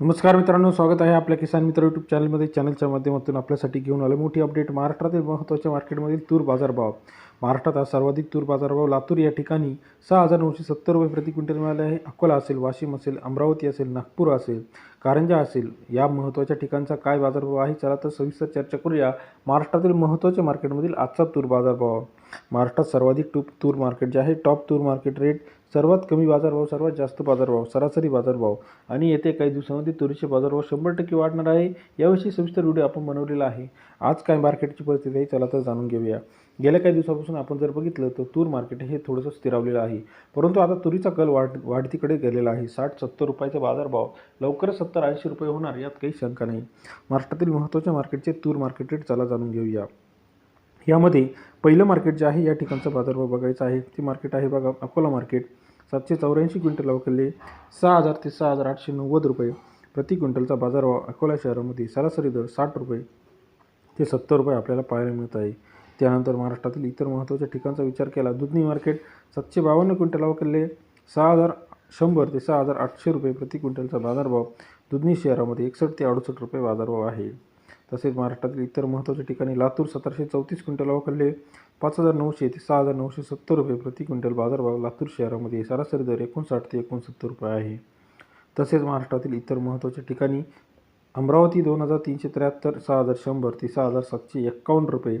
नमस्कार मित्रांनो स्वागत आहे आपल्या किसान मित्र यूट्यूब चॅनलमध्ये चॅनलच्या माध्यमातून आपल्यासाठी घेऊन आलं मोठी अपडेट महाराष्ट्रातील महत्त्वाच्या मार्केटमधील तूर बाजारभाव. महाराष्ट्रात आज सर्वाधिक तूर बाजारभाव लातूर या ठिकाणी सहा हजार नऊशे सत्तर रुपये प्रति क्विंटल मिळाले आहे. अकोला असेल वाशिम असेल अमरावती असेल नागपूर असेल कारंजा असेल या महत्त्वाच्या ठिकाणचा काय बाजारभाव आहे? चला तर सविस्तर चर्चा करूया महाराष्ट्रातील महत्त्वाच्या मार्केटमधील आजचा तूर बाजारभाव. महाराष्ट्रात सर्वाधिक टूप तूर मार्केट जे आहे टॉप तूर मार्केट रेट सर्वात कमी बाजारभाव सर्वात जास्त बाजारभाव सरासरी बाजारभाव. आणि येते काही दिवसामध्ये तुरीचे बाजारभाव शंभर टक्के वाढणार आहे. याविषयी सविस्तर व्हिडिओ आपण बनवलेला आहे. आज काय मार्केटची परिस्थिती आहे चला तर जाणून घेऊया. गेल्या काही दिवसापासून आपण जर बघितलं तर तूर मार्केट हे थोडंसं स्थिरावलेलं आहे. परंतु आता तुरीचा कल वाढ वाढतीकडे गेलेला आहे. साठ सत्तर रुपयाचा बाजारभाव लवकरच सत्तर ऐंशी रुपये होणार यात काही शंका नाही. महाराष्ट्रातील महत्त्वाच्या मार्केटचे तूर मार्केट रेट चला जाणून घेऊया. यामध्ये पहिलं मार्केट जे आहे या ठिकाणचा बाजारभाव बघायचा आहे. ते मार्केट आहे बघा अकोला मार्केट. सातशे चौऱ्याऐंशी क्विंटल अवकले सहा हजार ते सहा हजार आठशे नव्वद रुपये प्रति क्विंटलचा बाजारभाव अकोला शहरामध्ये सरासरी दर साठ रुपये ते सत्तर रुपये आपल्याला पाहायला मिळत आहे. त्यानंतर महाराष्ट्रातील इतर महत्त्वाच्या ठिकाणचा विचार केला. दुधनी मार्केट सातशे बावन्न क्विंटल अवकले सहा हजार शंभर ते सहा हजार आठशे रुपये प्रति क्विंटलचा बाजारभाव दुधनी शहरामध्ये एकसष्ट ते अडुसष्ट रुपये बाजारभाव आहे. तसेच महाराष्ट्रातील इतर महत्त्वाच्या ठिकाणी लातूर सतराशे चौतीस क्विंटल अवकले पाच हजार नऊशे ते सहा हजार नऊशे सत्तर रुपये प्रति क्विंटल बाजारभाव लातूर शहरामध्ये सरासरी दर एकोणसाठ ते एकोणसत्तर रुपये आहे. तसेच महाराष्ट्रातील इतर महत्त्वाच्या ठिकाणी अमरावती दोन हजार तीनशे त्र्याहत्तर सहा हजार शंभर ते सहा हजार सातशे एक्कावन्न रुपये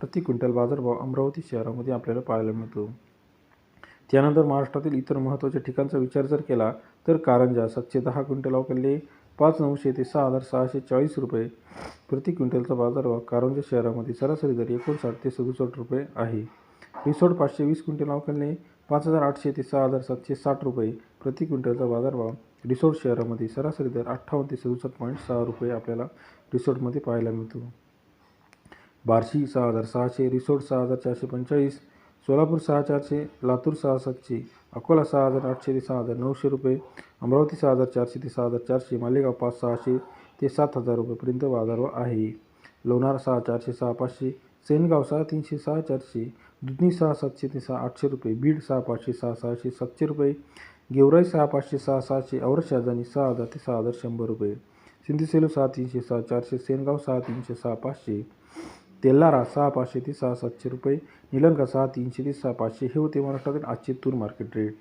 प्रति क्विंटल बाजारभाव अमरावती शहरामध्ये आपल्याला पाहायला मिळतो. त्यानंतर महाराष्ट्रातील इतर महत्त्वाच्या ठिकाणचा विचार जर केला तर कारंजा सातशे दहा क्विंटल अवकले पाच नऊशे ते सहा हजार सहाशे चाळीस रुपये प्रति क्विंटलचा बाजारभाव कारंजा शहरामध्ये सरासरी दर एकोणसाठ ते सदुसष्ट रुपये आहे. रिसोड पाचशे वीस क्विंटल अवकलने पाच हजार आठशे ते सहा हजार सातशे साठ रुपये प्रति क्विंटलचा बाजारभाव रिसोड शहरामध्ये सरासरी दर अठ्ठावन्न ते सदुसष्ट पॉईंट सहा रुपये आपल्याला रिसोडमध्ये पाहायला मिळतो. बार्शी सहा हजार सहाशे रिसोड सहा हजार चारशे पंचेचाळीस सोलापूर सहा चारशे लातूर सहा सातशे अकोला सहा हजार आठशे ते सहा हजार नऊशे रुपये अमरावती सहा हजार चारशे ते सहा हजार चारशे मालेगाव पाच सहाशे ते सात हजार रुपयेपर्यंत बाजारभाव आहे. लोणार सहा चारशे सहा पाचशे सेनगाव सहा तीनशे सहा चारशे दुधनी सहा सातशे ते सहा आठशे रुपये बीड सहा पाचशे सहा सहाशे सातशे रुपये गेवराई सहा पाचशे सहा सहाशे औरत शहाजानी सहा हजार ते सहा हजार शंभर रुपये सिंधी सेलू सहा तीनशे सहा चारशे सेनगाव सहा तीनशे सहा पाचशे तेल्लारा सहा पाचशे ते सहा सातशे रुपये निलंगा सहा तीनशे ते सहा पाचशे हे होते महाराष्ट्रातील आजचे तूर मार्केट रेट